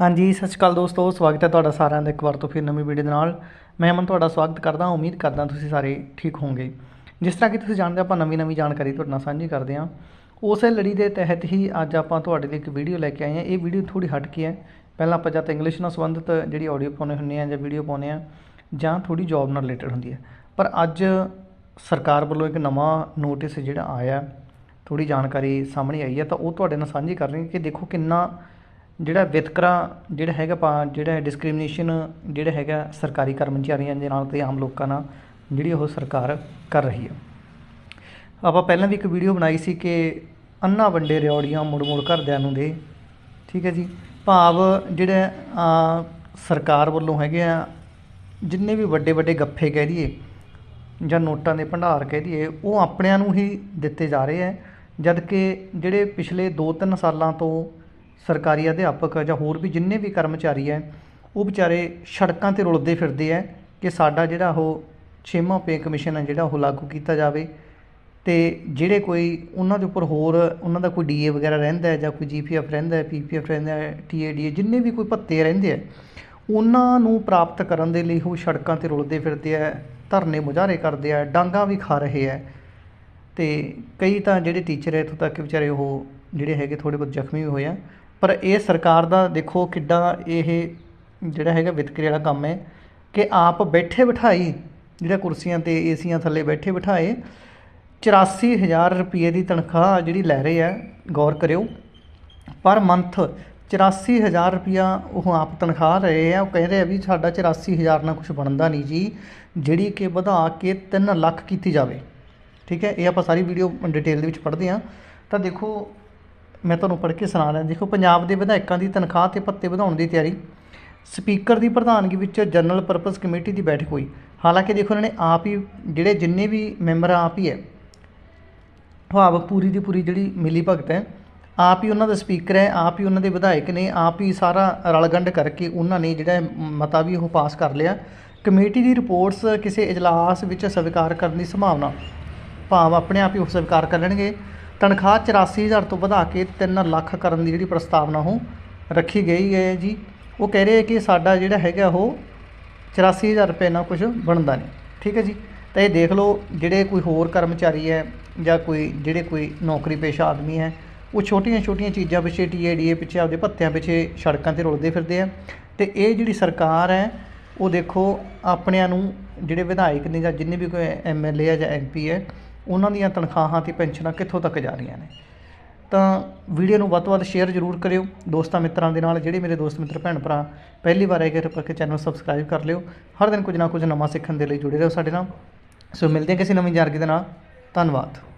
ਹਾਂਜੀ, ਸਤਿ ਸ਼੍ਰੀ ਅਕਾਲ ਦੋਸਤੋ, ਸਵਾਗਤ ਹੈ ਤੁਹਾਡਾ ਸਾਰਿਆਂ ਦਾ ਇੱਕ ਵਾਰ ਤੋਂ ਫਿਰ ਨਵੀਂ ਵੀਡੀਓ ਦੇ ਨਾਲ। ਮੈਂ ਅਮਨ ਤੁਹਾਡਾ ਸਵਾਗਤ ਕਰਦਾ ਉਮੀਦ ਕਰਦਾ ਤੁਸੀਂ ਸਾਰੇ ਠੀਕ ਹੋਵੋਗੇ। ਜਿਸ ਤਰ੍ਹਾਂ ਕਿ ਤੁਸੀਂ ਜਾਣਦੇ ਆਪਾਂ ਨਵੀਂ ਨਵੀਂ ਜਾਣਕਾਰੀ ਤੁਹਾਡੇ ਨਾਲ ਸਾਂਝੀ ਕਰਦੇ ਹਾਂ। ਉਸੇ ਲੜੀ ਦੇ ਤਹਿਤ ਹੀ ਅੱਜ ਆਪਾਂ ਤੁਹਾਡੇ ਲਈ ਇੱਕ ਵੀਡੀਓ ਲੈ ਕੇ ਆਏ ਹਾਂ। ਇਹ ਵੀਡੀਓ ਥੋੜੀ ਹਟ ਕੇ ਹੈ। ਪਹਿਲਾਂ ਆਪਾਂ ਜਾਂ ਤਾਂ ਇੰਗਲਿਸ਼ ਨਾਲ ਸੰਬੰਧਿਤ ਜਿਹੜੀ ਆਡੀਓ ਪਾਉਣੇ ਹੁੰਦੇ ਆ ਜਾਂ ਵੀਡੀਓ ਪਾਉਣੇ ਆ ਜਾਂ ਥੋੜੀ ਜੌਬ ਨਾਲ ਰਿਲੇਟਡ ਹੁੰਦੀ ਹੈ। ਪਰ ਅੱਜ ਸਰਕਾਰ ਵੱਲੋਂ ਇੱਕ ਨਵਾਂ ਨੋਟਿਸ ਜਿਹੜਾ ਆਇਆ ਥੋੜੀ ਜਾਣਕਾਰੀ ਸਾਹਮਣੇ ਆਈ ਹੈ, ਤਾਂ ਉਹ ਤੁਹਾਡੇ ਨਾਲ ਸਾਂਝੀ ਕਰ ਰਹੇ ਹਾਂ ਕਿ ਦੇਖੋ ਕਿੰਨਾ ਜਿਹੜਾ ਵਿਤਕਰਾ ਜਿਹੜਾ ਹੈਗਾ ਪਾ ਜਿਹੜਾ ਡਿਸਕ੍ਰਿਮੀਨੇਸ਼ਨ ਜਿਹੜਾ ਹੈਗਾ ਸਰਕਾਰੀ ਕਰਮਚਾਰੀਆਂ ਦੇ ਨਾਲ ਤੇ ਆਮ ਲੋਕਾਂ ਨਾਲ, ਜਿਹੜੀ ਉਹ ਸਰਕਾਰ ਕਰ ਰਹੀ ਹੈ। ਆਪਾਂ ਪਹਿਲਾਂ ਵੀ ਇੱਕ ਵੀਡੀਓ ਬਣਾਈ ਸੀ ਕਿ ਅੰਨਾ ਵੰਡੇ ਰਿਓੜੀਆਂ ਮੁੜ ਮੁੜ ਘਰਦਿਆਂ ਨੂੰ ਦੇ। ਠੀਕ ਹੈ ਜੀ? ਭਾਵ ਜਿਹੜਾ ਸਰਕਾਰ ਵੱਲੋਂ ਹੈਗੇ ਆ, ਜਿੰਨੇ ਵੀ ਵੱਡੇ ਵੱਡੇ ਗੱਫੇ ਕਹਿ ਦਈਏ, ਜਾਂ ਨੋਟਾਂ ਦੇ ਭੰਡਾਰ ਕਹਿ ਦਈਏ, ਉਹ ਆਪਣਿਆਂ ਨੂੰ ਹੀ ਦਿੱਤੇ ਜਾ ਰਹੇ ਹੈ। ਜਦ ਕਿ ਜਿਹੜੇ ਪਿਛਲੇ 2-3 ਸਾਲਾਂ ਤੋਂ ਸਰਕਾਰੀ ਅਧਿਆਪਕ ਜਾਂ ਹੋਰ ਵੀ ਜਿੰਨੇ ਵੀ ਕਰਮਚਾਰੀ ਹੈ, ਉਹ ਵਿਚਾਰੇ ਸੜਕਾਂ ਤੇ ਰੁਲਦੇ ਫਿਰਦੇ ਹੈ ਕਿ ਸਾਡਾ ਜਿਹੜਾ ਉਹ ਛੇਵਾਂ ਪੇ ਕਮਿਸ਼ਨ ਹੈ, ਜਿਹੜਾ ਉਹ ਲਾਗੂ ਕੀਤਾ ਜਾਵੇ। ਤੇ ਜਿਹੜੇ ਕੋਈ ਉਹਨਾਂ ਦੇ ਉੱਪਰ ਹੋਰ ਉਹਨਾਂ ਦਾ ਕੋਈ ਡੀਏ ਵਗੈਰਾ ਰਹਿੰਦਾ ਹੈ ਜਾਂ ਕੋਈ ਜੀਪੀਐਫ ਰਹਿੰਦਾ ਹੈ ਪੀਪੀਐਫ ਰਹਿੰਦਾ ਹੈ ਟੀਏਡੀਏ ਜਿੰਨੇ ਵੀ ਕੋਈ ਭੱਤੇ ਰਹਿੰਦੇ ਆ ਉਹਨਾਂ ਨੂੰ ਪ੍ਰਾਪਤ ਕਰਨ ਦੇ ਲਈ ਉਹ ਸੜਕਾਂ ਤੇ ਰੁਲਦੇ ਫਿਰਦੇ ਆ ਧਰਨੇ ਮੁਜ਼ਾਹਰੇ ਕਰਦੇ ਆ ਡਾਂਗਾ ਵੀ ਖਾ ਰਹੇ ਆ ਤੇ ਕਈ ਤਾਂ ਜਿਹੜੇ ਟੀਚਰ ਹੈ, ਇੱਥੋਂ ਤੱਕ ਕਿ ਵਿਚਾਰੇ ਉਹ ਜਿਹੜੇ ਹੈਗੇ ਥੋੜੇ ਬਹੁਤ ਜ਼ਖਮੀ ਵੀ ਹੋਏ ਆ ਪਰ ਇਹ ਸਰਕਾਰ ਦਾ ਦੇਖੋ ਕਿੱਡਾ ਇਹ ਜਿਹੜਾ ਹੈਗਾ ਵਿਤਕਰੇ ਵਾਲਾ ਕੰਮ ਹੈ ਕਿ ਆਪ ਬੈਠੇ ਬਿਠਾਈ ਜਿਹੜਾ ਕੁਰਸੀਆਂ ਤੇ ਏਸੀਆਂ ਥੱਲੇ ਬੈਠੇ ਬਿਠਾਏ 84000 ਰੁਪਏ ਦੀ ਤਨਖਾਹ ਜਿਹੜੀ ਲੈ ਰਹੇ ਆ, ਗੌਰ ਕਰਿਓ। ਪਰ ਮੰਥ 84000 ਰੁਪਿਆ ਉਹ ਆਪ ਤਨਖਾਹ ਰਹੇ ਆ, ਉਹ ਕਹਿ ਰਹੇ ਆ ਵੀ ਸਾਡਾ 84000 ਨਾਲ ਕੁਝ ਬਣਦਾ ਨਹੀਂ ਜੀ, ਜਿਹੜੀ ਕਿ ਵਧਾ ਕੇ 3 ਲੱਖ ਕੀਤੀ ਜਾਵੇ। ਠੀਕ ਹੈ, ਇਹ ਆਪਾਂ ਸਾਰੀ ਵੀਡੀਓ ਡਿਟੇਲ ਦੇ ਵਿੱਚ ਪੜ੍ਹਦੇ ਹਾਂ। ਤਾਂ ਦੇਖੋ ਮੈਂ ਤੁਹਾਨੂੰ ਪੜ੍ਹ ਕੇ ਸੁਣਾ ਰਿਹਾ। ਦੇਖੋ, ਪੰਜਾਬ ਦੇ ਵਿਧਾਇਕਾਂ ਦੀ ਤਨਖਾਹ ਤੇ ਭੱਤੇ ਵਧਾਉਣ ਦੀ ਤਿਆਰੀ। ਸਪੀਕਰ ਦੀ ਪ੍ਰਧਾਨਗੀ ਵਿੱਚ ਜਨਰਲ ਪਰਪਸ ਕਮੇਟੀ ਦੀ ਬੈਠਕ ਹੋਈ। ਹਾਲਾਂਕਿ ਦੇਖੋ ਇਹਨਾਂ ਨੇ ਆਪ ਹੀ, ਜਿਹੜੇ ਜਿੰਨੇ ਵੀ ਮੈਂਬਰ ਆਪ ਹੀ ਹੈ। ਭਾਵ ਪੂਰੀ ਦੀ ਪੂਰੀ ਜਿਹੜੀ ਮਿਲੀ ਭਗਤ ਹੈ, ਆਪ ਹੀ ਉਹਨਾਂ ਦਾ ਸਪੀਕਰ ਹੈ, ਆਪ ਹੀ ਉਹਨਾਂ ਦੇ ਵਿਧਾਇਕ ਨੇ, ਆਪ ਹੀ ਸਾਰਾ ਰਲਗੰਡ ਕਰਕੇ ਉਹਨਾਂ ਨੇ ਜਿਹੜਾ ਮਤਾ ਵੀ ਉਹ ਪਾਸ ਕਰ ਲਿਆ। ਕਮੇਟੀ ਦੀ ਰਿਪੋਰਟਸ ਕਿਸੇ ਇਜਲਾਸ ਵਿੱਚ ਸਵੀਕਾਰ ਕਰਨ ਦੀ ਸੰਭਾਵਨਾ, ਭਾਵ ਆਪਣੇ ਆਪ ਹੀ ਉਹ ਸਵੀਕਾਰ ਕਰ ਲੈਣਗੇ। ਤਨਖਾਹ 84000 ਤੋਂ ਵਧਾ ਕੇ 3 ਲੱਖ ਕਰਨ ਦੀ ਜਿਹੜੀ ਪ੍ਰਸਤਾਵਨਾ ਉਹ ਰੱਖੀ ਗਈ ਹੈ ਜੀ। ਉਹ ਕਹਿ ਰਹੇ ਕਿ ਸਾਡਾ ਜਿਹੜਾ ਹੈਗਾ ਉਹ 84000 ਰੁਪਏ ਨਾਲ ਕੁਝ ਬਣਦਾ ਨਹੀਂ। ਠੀਕ ਹੈ ਜੀ। ਤਾਂ ਇਹ ਦੇਖ ਲਓ, ਜਿਹੜੇ ਕੋਈ ਹੋਰ ਕਰਮਚਾਰੀ ਹੈ ਜਾਂ ਕੋਈ, ਜਿਹੜੇ ਕੋਈ ਨੌਕਰੀ ਪੇਸ਼ਾ ਆਦਮੀ ਹੈ, ਉਹ ਛੋਟੀਆਂ ਛੋਟੀਆਂ ਚੀਜ਼ਾਂ ਪਿੱਛੇ ਟੀਏਡੀਏ ਪਿੱਛੇ ਆਪਦੇ ਭੱਤਿਆਂ ਪਿੱਛੇ ਸੜਕਾਂ ਤੇ ਰੁਲਦੇ ਫਿਰਦੇ ਆ। ਤੇ ਇਹ ਜਿਹੜੀ ਸਰਕਾਰ ਹੈ, ਉਹ ਦੇਖੋ, ਆਪਣਿਆਂ ਨੂੰ ਜਿਹੜੇ ਵਿਧਾਇਕ ਨੇ ਜਾਂ ਜਿੰਨੇ ਵੀ ਕੋਈ ਐਮਐਲਏ ਹੈ ਜਾਂ ਐਮਪੀ ਹੈ ਉਹਨਾਂ ਦੀਆਂ ਤਨਖਾਹਾਂ ਤੇ ਪੈਨਸ਼ਨਾਂ ਕਿੱਥੋਂ ਤੱਕ ਜਾ ਰਹੀਆਂ ਨੇ। ਤਾਂ ਵੀਡੀਓ ਨੂੰ ਵੱਧ ਤੋਂ ਵੱਧ ਸ਼ੇਅਰ ਜ਼ਰੂਰ ਕਰਿਓ। ਦੋਸਤਾਂ ਮਿੱਤਰਾਂ ਦੇ ਨਾਲ, ਜਿਹੜੇ ਮੇਰੇ ਦੋਸਤ ਮਿੱਤਰ, ਭੈਣ ਭਰਾ ਪਹਿਲੀ ਵਾਰ ਆਏ ਕਿਰਪਾ ਕਰਕੇ ਚੈਨਲ ਸਬਸਕ੍ਰਾਈਬ ਕਰ ਲਿਓ। ਹਰ ਦਿਨ ਕੁਝ ਨਾ ਕੁਝ ਨਵਾਂ ਸਿੱਖਣ ਦੇ ਲਈ ਜੁੜੇ ਰਹੋ ਸਾਡੇ ਨਾਲ। ਸੋ ਮਿਲਦੇ ਹਾਂ ਕਿਸੇ ਨਵੀਂ ਜਾਣਕਾਰੀ ਦੇ ਨਾਲ। ਧੰਨਵਾਦ।